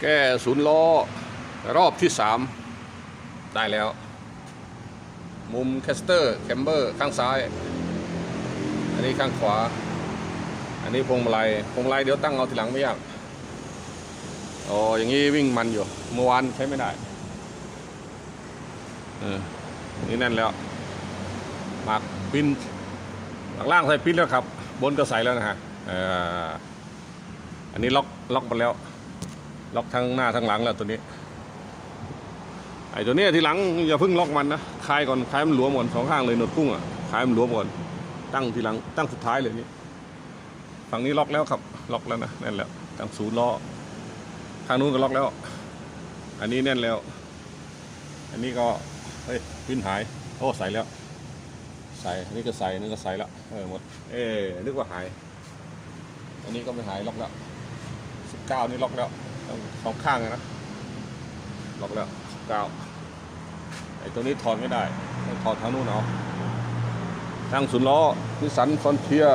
แก้ศูนย์ล้อรอบที่สามได้แล้ว มุมแคสเตอร์แคมเบอร์ข้างซ้าย อันนี้ข้างขวา อันนี้พวงมาลัยพวงมาลัยเดี๋ยวตั้งเอาทีหลังไม่ยากอ้ออย่างนี้วิ่งมันอยู่เมื่อวานใช้ไม่ได้เออนี่แน่นแล้วหมากปิ้นหลังล่างใส่ปิ้นแล้วครับ บนก็ใส่แล้วนะฮะอ่ออันนี้ล็อกล็อกไปแล้ว ล็อกทั้งหน้าทั้งหลังแล้วตัวนี้ไอ้ตัวนี้ทีหลังอย่าเพิ่งล็อกมันนะคลายก่อนคลายมันหลวมก่อนสองข้างเลยหนวดกุ้งอะคลายมันหลวมก่อนตั้งทีหลังตั้งสุดท้ายเลยนี่ฝั่งนี้ล็อกแล้วครับล็อกแล้วนะแน่นแล้วตั้งศูนย์ล้อข้างนู้นก็ล็อกแล้ว อันนี้แน่นแล้ว อันนี้ก็เฮ้ยปิ้นหายโอ้ใส่แล้ว ใส่นนี้ก็ใส่นี่ก็ใส่แล้วเออหมด เอ๊นึกว่าหาย อันนี้ก็ไม่หายล็อกแล้วสิบเก้านี่ล็อกแล้ว สองข้างเลยนะล็อกแล้วก้าไอ้ตัวนี้ถอดไม่ได้ต้องถอดทางนู้นเอาตั้งศูนย์ล้อนิสันฟอนเทีย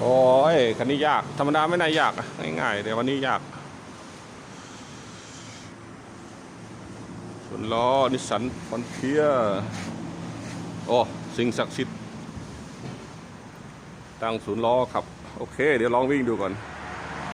โอ้ยคันนี้ยาก ธรรมดาไม่น่ายากง่ายๆแต่วันนี้ยากศูนย์ล้อนิสสันฟอนเทียโอ้สิ่งศักดิ์สิทธิ์ตั้งศูนย์ล้อครับ โอเค เดี๋ยวลองวิ่งดูก่อน